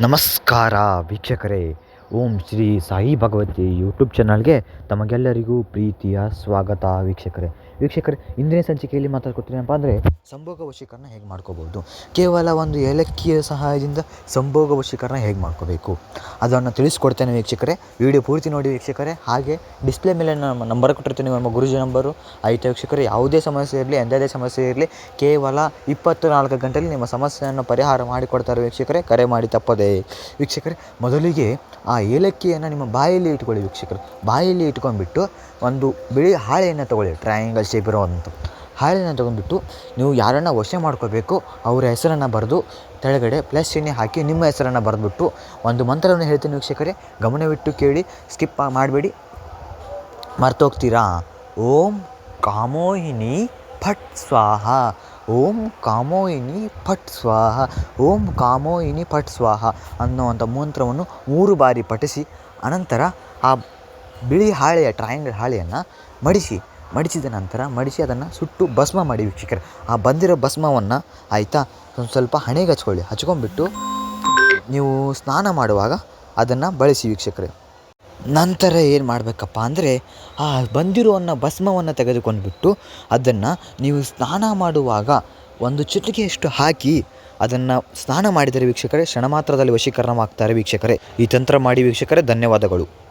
ನಮಸ್ಕಾರ ವೀಕ್ಷಕರೇ. ಓಂ ಶ್ರೀ ಸಾಯಿ ಭಗವತಿ ಯೂಟ್ಯೂಬ್ ಚಾನಲ್ಗೆ ತಮಗೆಲ್ಲರಿಗೂ ಪ್ರೀತಿಯ ಸ್ವಾಗತ ವೀಕ್ಷಕರೇ. ವೀಕ್ಷಕರೇ, ಇಂದಿನ ಸಂಚಿಕೆಯಲ್ಲಿ ಮಾತಾಡ್ಕೊತೀನಪ್ಪ ಅಂದರೆ ಸಂಭೋಗ ವಶೀಕರಣ ಹೇಗೆ ಮಾಡ್ಕೋಬೋದು? ಕೇವಲ ಒಂದು ಏಲಕ್ಕಿಯ ಸಹಾಯದಿಂದ ಸಂಭೋಗ ವಶೀಕರಣ ಹೇಗೆ ಮಾಡ್ಕೋಬೇಕು? ಅದನ್ನು ತಿಳಿಸ್ಕೊಡ್ತೇನೆ ವೀಕ್ಷಕರೇ. ವಿಡಿಯೋ ಪೂರ್ತಿ ನೋಡಿ ವೀಕ್ಷಕರೇ. ಹಾಗೆ ಡಿಸ್ಪ್ಲೇ ಮೇಲೆ ನಮ್ಮ ನಂಬರ್ ಕೊಟ್ಟಿರ್ತೀನಿ, ನಮ್ಮ ಗುರುಜಿ ನಂಬರು ಆಯಿತು ವೀಕ್ಷಕರೇ? ಯಾವುದೇ ಸಮಸ್ಯೆ ಇರಲಿ ಎಂಥದೇ ಸಮಸ್ಯೆ ಇರಲಿ, ಕೇವಲ ಇಪ್ಪತ್ತು ನಾಲ್ಕು ಗಂಟೆಯಲ್ಲಿ ನಿಮ್ಮ ಸಮಸ್ಯೆಯನ್ನು ಪರಿಹಾರ ಮಾಡಿಕೊಡ್ತಾರೆ ವೀಕ್ಷಕರೇ. ಕರೆ ಮಾಡಿ ತಪ್ಪದೆ. ವೀಕ್ಷಕರೇ, ಮೊದಲಿಗೆ ಆ ಏಲಕ್ಕಿಯನ್ನು ನಿಮ್ಮ ಬಾಯಲ್ಲಿ ಇಟ್ಕೊಳ್ಳಿ ವೀಕ್ಷಕರು. ಬಾಯಲ್ಲಿ ಇಟ್ಕೊಂಡ್ಬಿಟ್ಟು ಒಂದು ಬಿಳಿ ಹಾಳೆಯನ್ನು ತೊಗೊಳ್ಳಿ ಟ್ರಯಾಂಗಲ್ ಶೇಪ್ ಇರೋವಂಥ ಹಾಳೆಯನ್ನು ತೊಗೊಂಡ್ಬಿಟ್ಟು ನೀವು ಯಾರನ್ನು ವಶ ಮಾಡ್ಕೋಬೇಕು, ಅವರ ಹೆಸರನ್ನು ಬರೆದು ಕೆಳಗಡೆ ಪ್ಲಸ್ ಚಿಹ್ನೆ ಹಾಕಿ ನಿಮ್ಮ ಹೆಸರನ್ನು ಬರೆದ್ಬಿಟ್ಟು ಒಂದು ಮಂತ್ರವನ್ನು ಹೇಳ್ತೀನಿ ವೀಕ್ಷಕರೇ. ಗಮನವಿಟ್ಟು ಕೇಳಿ ಸ್ಕಿಪ್ ಮಾಡಬೇಡಿ. ಮರ್ತೋಗ್ತೀರಾ? ಓಂ ಕಾಮೋಹಿನಿ ಫಟ್ ಸ್ವಾಹ. ಓಂ ಕಾಮೋಯಿನಿ ಫಟ್ ಸ್ವಾಹ. ಓಂ ಕಾಮೋಯಿನಿ ಫಟ್ ಸ್ವಾಹ ಅನ್ನುವಂಥ ಮಂತ್ರವನ್ನು ಮೂರು ಬಾರಿ ಪಠಿಸಿ, ಅನಂತರ ಆ ಬಿಳಿ ಹಾಳೆಯ ಟ್ರಯಾಂಗಲ್ ಹಾಳೆಯನ್ನು ಮಡಿಸಿ, ಮಡಿಸಿದ ನಂತರ ಮಡಿಸಿ ಅದನ್ನು ಸುಟ್ಟು ಭಸ್ಮ ಮಾಡಿ ವೀಕ್ಷಕರೆ. ಆ ಬಂದಿರೋ ಭಸ್ಮವನ್ನು ಆಯಿತಾ? ಒಂದು ಸ್ವಲ್ಪ ಹಣೆಗೆ ಹಚ್ಕೊಳ್ಳಿ ಹಚ್ಕೊಂಡ್ಬಿಟ್ಟು ನೀವು ಸ್ನಾನ ಮಾಡುವಾಗ ಅದನ್ನು ಬಳಸಿ ವೀಕ್ಷಕರೇ. ನಂತರ ಏನು ಮಾಡಬೇಕಪ್ಪ ಅಂದರೆ, ಆ ಬಂದಿರುವನ್ನ ಭಸ್ಮವನ್ನು ತೆಗೆದುಕೊಂಡ್ಬಿಟ್ಟು ಅದನ್ನು ನೀವು ಸ್ನಾನ ಮಾಡುವಾಗ ಒಂದು ಚಿಟಿಕೆಯಷ್ಟು ಹಾಕಿ ಅದನ್ನು ಸ್ನಾನ ಮಾಡಿದರೆ ವೀಕ್ಷಕರೇ, ಕ್ಷಣ ಮಾತ್ರದಲ್ಲಿ ವಶೀಕರಣವಾಗ್ತಾರೆ ವೀಕ್ಷಕರೇ. ಈ ತಂತ್ರ ಮಾಡಿ ವೀಕ್ಷಕರೇ, ಧನ್ಯವಾದಗಳು.